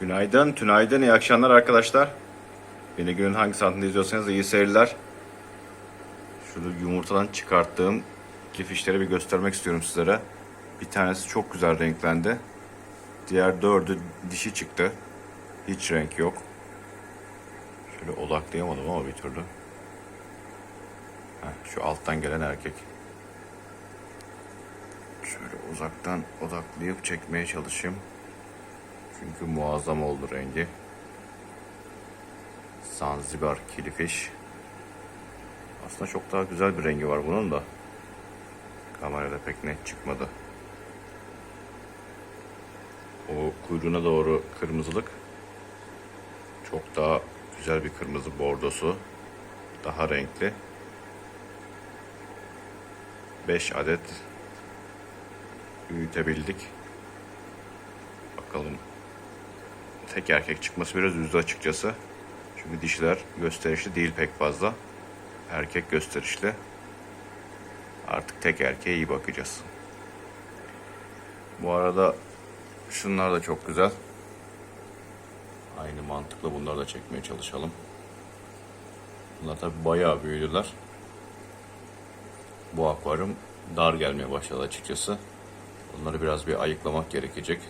Günaydın, tünaydın, iyi akşamlar arkadaşlar. Beni günün hangi saatinde izliyorsanız iyi seyirler. Şunu yumurtadan çıkarttığım kifişleri bir göstermek istiyorum sizlere. Bir tanesi çok güzel renklendi. Diğer dördü dişi çıktı. Hiç renk yok. Şöyle odaklayamadım ama bir türlü. Heh, şu alttan gelen erkek. Şöyle uzaktan odaklayıp çekmeye çalışayım. Çünkü muazzam oldu rengi. Zanzibar kilifiş. Aslında çok daha güzel bir rengi var bunun da. Kamerada pek net çıkmadı. O kuyruğuna doğru kırmızılık. Çok daha güzel bir kırmızı bordosu. Daha renkli. 5 adet büyütebildik. Bakalım tek erkek çıkması biraz üzdü açıkçası. Çünkü dişiler gösterişli değil pek fazla. Erkek gösterişli. Artık tek erkeğe iyi bakacağız. Bu arada şunlar da çok güzel. Aynı mantıkla bunları da çekmeye çalışalım. Bunlar tabi bayağı büyüdüler. Bu akvaryum dar gelmeye başladı açıkçası. Bunları biraz bir ayıklamak gerekecek.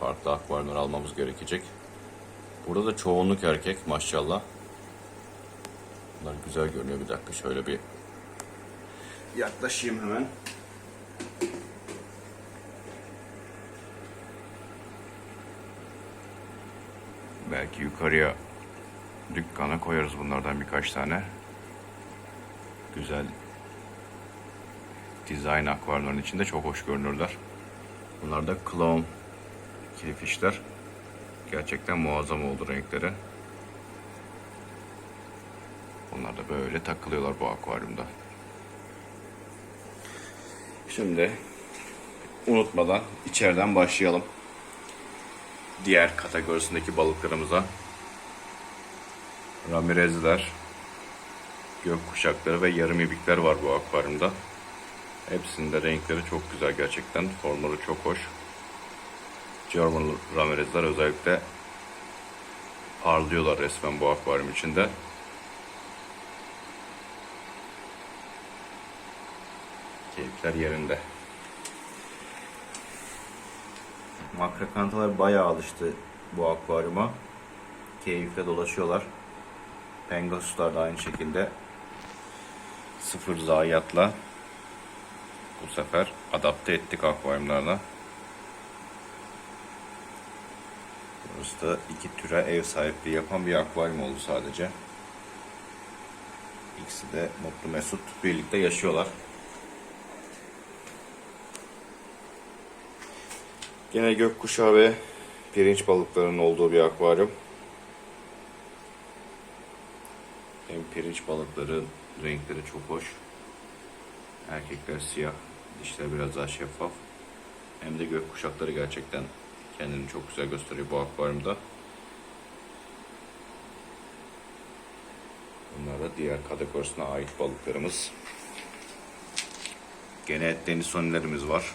Farklı akvaryumlar almamız gerekecek. Burada da çoğunluk erkek maşallah. Bunlar güzel görünüyor. Bir dakika şöyle bir yaklaşayım hemen. Belki yukarıya dükkana koyarız bunlardan birkaç tane. Güzel dizayn akvaryumların içinde çok hoş görünürler. Bunlar da clown kilifişler. Gerçekten muazzam oldu renkleri. Bunlar da böyle takılıyorlar bu akvaryumda. Şimdi unutmadan içeriden başlayalım. Diğer kategorisindeki balıklarımıza. Ramirezler, gökkuşakları ve yarım ibikler var bu akvaryumda. Hepsinde renkleri çok güzel gerçekten. Formları çok hoş. German Ramirezler özellikle parlıyorlar resmen bu akvaryum içinde. Keyifler yerinde. Makrakantalar bayağı alıştı bu akvaryuma. Keyifle dolaşıyorlar. Pengasuslar da aynı şekilde sıfır zayiatla bu sefer adapte ettik akvaryumlarına. Da iki türe ev sahipliği yapan bir akvaryum oldu sadece. İkisi de mutlu mesut birlikte yaşıyorlar. Gene gökkuşağı ve pirinç balıklarının olduğu bir akvaryum. Hem pirinç balıkları renkleri çok hoş. Erkekler siyah, dişler biraz daha şeffaf. Hem de gökkuşakları gerçekten kendini çok güzel gösteriyor bu akvaryumda. Bunlar da diğer kategorisine ait balıklarımız. Gene deniz sonilerimiz var.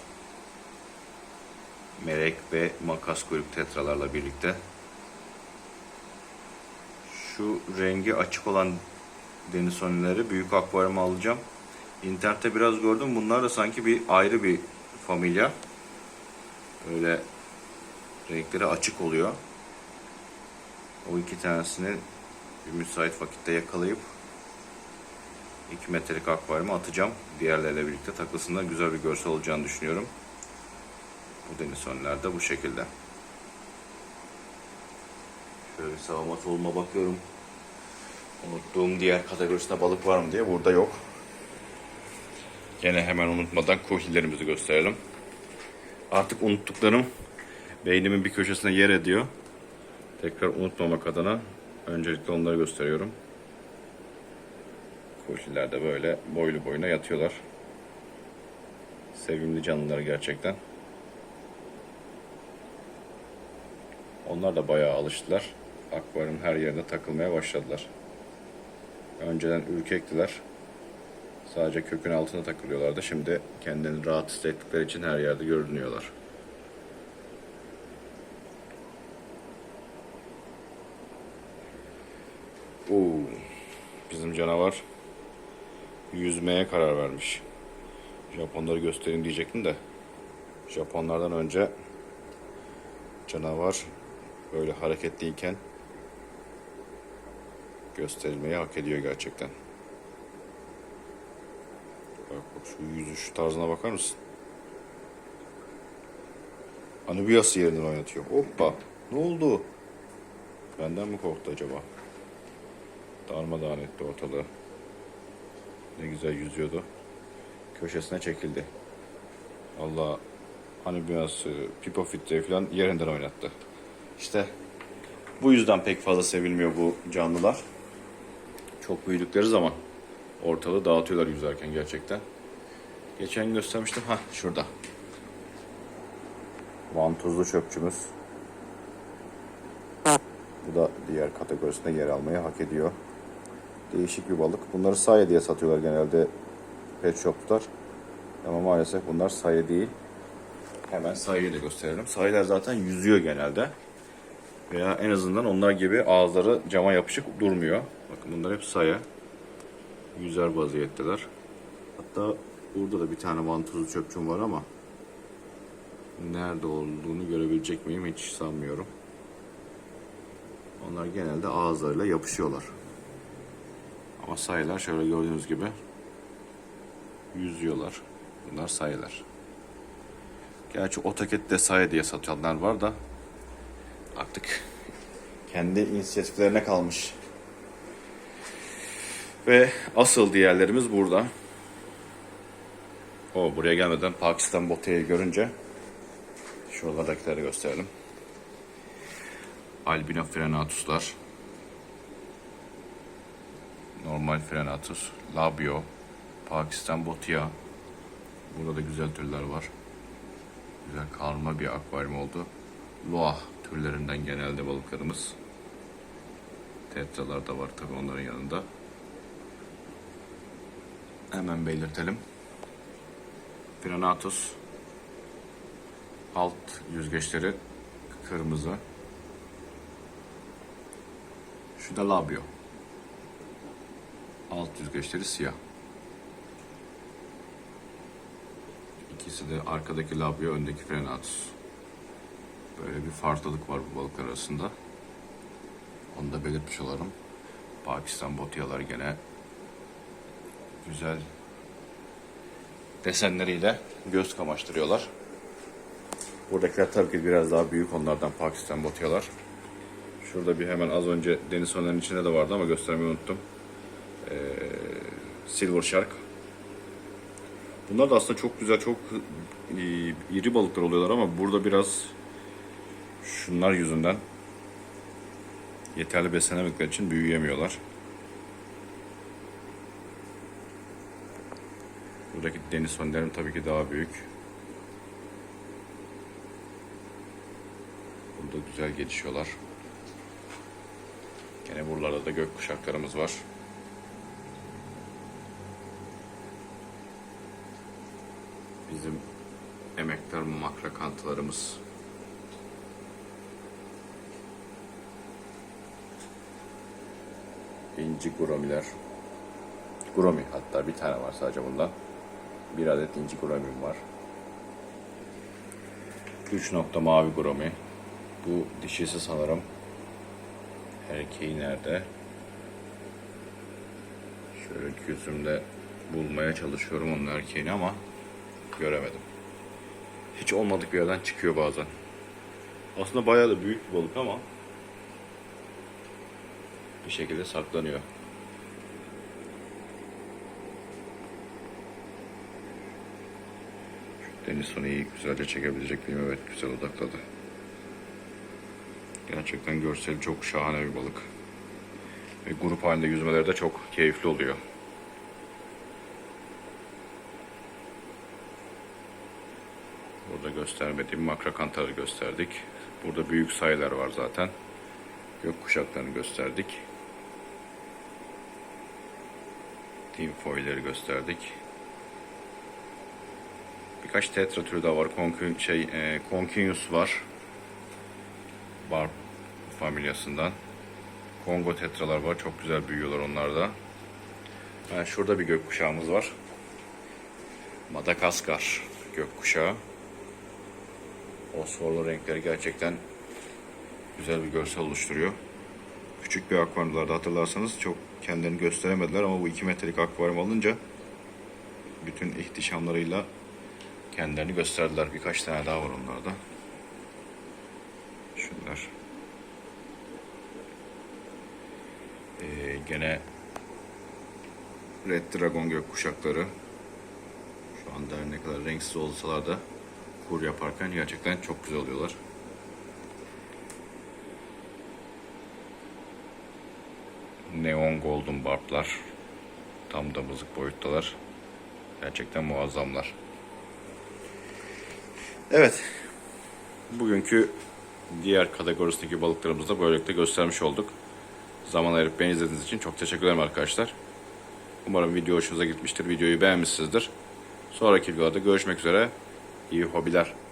Melek ve makas kuyruk tetralarla birlikte. Şu rengi açık olan deniz sonileri büyük akvaryuma alacağım. İnternette biraz gördüm. Bunlar da sanki bir ayrı bir familya. Öyle renkleri açık oluyor. O iki tanesini bir müsait vakitte yakalayıp 2 metrelik akvaryuma atacağım. Diğerleriyle birlikte takılsınlar. Güzel bir görsel olacağını düşünüyorum. Bu denisonlar da bu şekilde. Şöyle sağıma soluma bakıyorum. Unuttuğum diğer kategorisinde balık var mı diye burada yok. Gene hemen unutmadan kuhilerimizi gösterelim. Artık unuttuklarım beynimin bir köşesine yer ediyor. Tekrar unutmamak adına öncelikle onları gösteriyorum. Kuhiler de böyle boylu boyuna yatıyorlar. Sevimli canlılar gerçekten. Onlar da bayağı alıştılar. Akvaryum her yerine takılmaya başladılar. Önceden ürkektiler. Sadece kökün altına takılıyorlardı. Şimdi kendini rahat hissettikleri için her yerde görünüyorlar. Oo, bizim canavar yüzmeye karar vermiş. Japonları göstereyim diyecektim de Japonlardan önce canavar böyle hareketliyken gösterilmeyi hak ediyor gerçekten. Bak bak şu yüzüş tarzına bakar mısın? Anubias'ı yerinden oynatıyor. Hoppa. Ne oldu? Benden mi korktu acaba? Darmadağın etti ortalığı. Ne güzel yüzüyordu. Köşesine çekildi. Allah Anubias'ı, Pipo Fitre'yi falan yerinden oynattı. İşte bu yüzden pek fazla sevilmiyor bu canlılar. Çok büyüdükleri zaman ortalığı dağıtıyorlar yüzerken gerçekten. Geçen göstermiştim. Ha şurada. Vantuzlu çöpçümüz. Bu da diğer kategorisinde yer almayı hak ediyor. Değişik bir balık. Bunları saye diye satıyorlar genelde pet shop'lar. Ama maalesef bunlar saye değil. Hemen sayıyı da gösterelim. Sayılar zaten yüzüyor genelde. Veya en azından onlar gibi ağızları cama yapışık durmuyor. Bakın bunlar hep sayı. Yüzer vaziyetteler. Hatta burada da bir tane vantuzlu çöpçüm var ama nerede olduğunu görebilecek miyim hiç sanmıyorum. Onlar genelde ağızlarıyla yapışıyorlar. Ama sayılar şöyle gördüğünüz gibi yüzüyorlar. Bunlar sayılar. Gerçi otokette sayı diye satanlar var da artık kendi inisiyatiflerine kalmış. Ve asıl diğerlerimiz burada. O buraya gelmeden Pakistan botayı görünce şuradakileri gösterelim. Albino frenatuslar. Normal frenatus, labio, Pakistan botia. Burada da güzel türler var. Güzel karma bir akvaryum oldu. Loah türlerinden genelde balıklarımız. Tetralar da var tabi onların yanında. Hemen belirtelim. Frenatus. Alt yüzgeçleri kırmızı. Şu da labio. Alt yüzgeçleri siyah. İkisi de arkadaki labio, öndeki frenatus. Böyle bir farklılık var bu balıklar arasında. Onu da belirtmiş olalım. Pakistan botiyalar gene güzel desenleriyle göz kamaştırıyorlar. Buradakiler tabii ki biraz daha büyük onlardan Pakistan botiyalar. Şurada bir hemen az önce deniz fenerinin içinde de vardı ama göstermeyi unuttum. Ee, Silver Shark. Bunlar da aslında çok güzel, çok e, iri balıklar oluyorlar ama burada biraz şunlar yüzünden yeterli beslenemedikleri için büyüyemiyorlar. Buradaki deniz fönlerim tabii ki daha büyük. Burada güzel gelişiyorlar. Gene buralarda da gök kuşaklarımız var. Bizim emektar makrakantılarımız. İnci guromiler. Guromi hatta bir tane var sadece bundan. Bir adet inci guromim var. 3 nokta mavi guromi. Bu dişisi sanırım. Erkeği nerede? Şöyle gözümle bulmaya çalışıyorum onun erkeğini ama göremedim. Hiç olmadık bir yerden çıkıyor bazen. Aslında bayağı da büyük bir balık ama bir şekilde saklanıyor. Şu deniz sonu iyi güzelce çekebilecek miyim? Evet güzel odakladı. Gerçekten görseli çok şahane bir balık. Ve grup halinde yüzmeleri de çok keyifli oluyor. Göstermediğim makrakantarı gösterdik. Burada büyük sayılar var zaten. Gök kuşaklarını gösterdik. Tinfoil'leri gösterdik. Birkaç tetra türü daha var. Concun, şey, e, Concinius var. Barb familyasından. Kongo tetralar var. Çok güzel büyüyorlar onlar da. Yani şurada bir gökkuşağımız var. Madagaskar gökkuşağı. Fosforlu renkleri gerçekten güzel bir görsel oluşturuyor. Küçük bir akvaryumlarda hatırlarsanız çok kendini gösteremediler ama bu 2 metrelik akvaryum alınca bütün ihtişamlarıyla kendilerini gösterdiler. Birkaç tane daha var onlarda. Şunlar. Ee, gene Red Dragon gökkuşakları. Şu anda ne kadar renksiz olsalar da kur yaparken gerçekten çok güzel oluyorlar. Neon Golden Barb'lar. Tam damızlık boyuttalar. Gerçekten muazzamlar. Evet. Bugünkü diğer kategorisindeki balıklarımızı da böylelikle göstermiş olduk. Zaman ayırıp beni izlediğiniz için çok teşekkür ederim arkadaşlar. Umarım video hoşunuza gitmiştir. Videoyu beğenmişsinizdir. Sonraki videoda görüşmek üzere. İyi hobiler.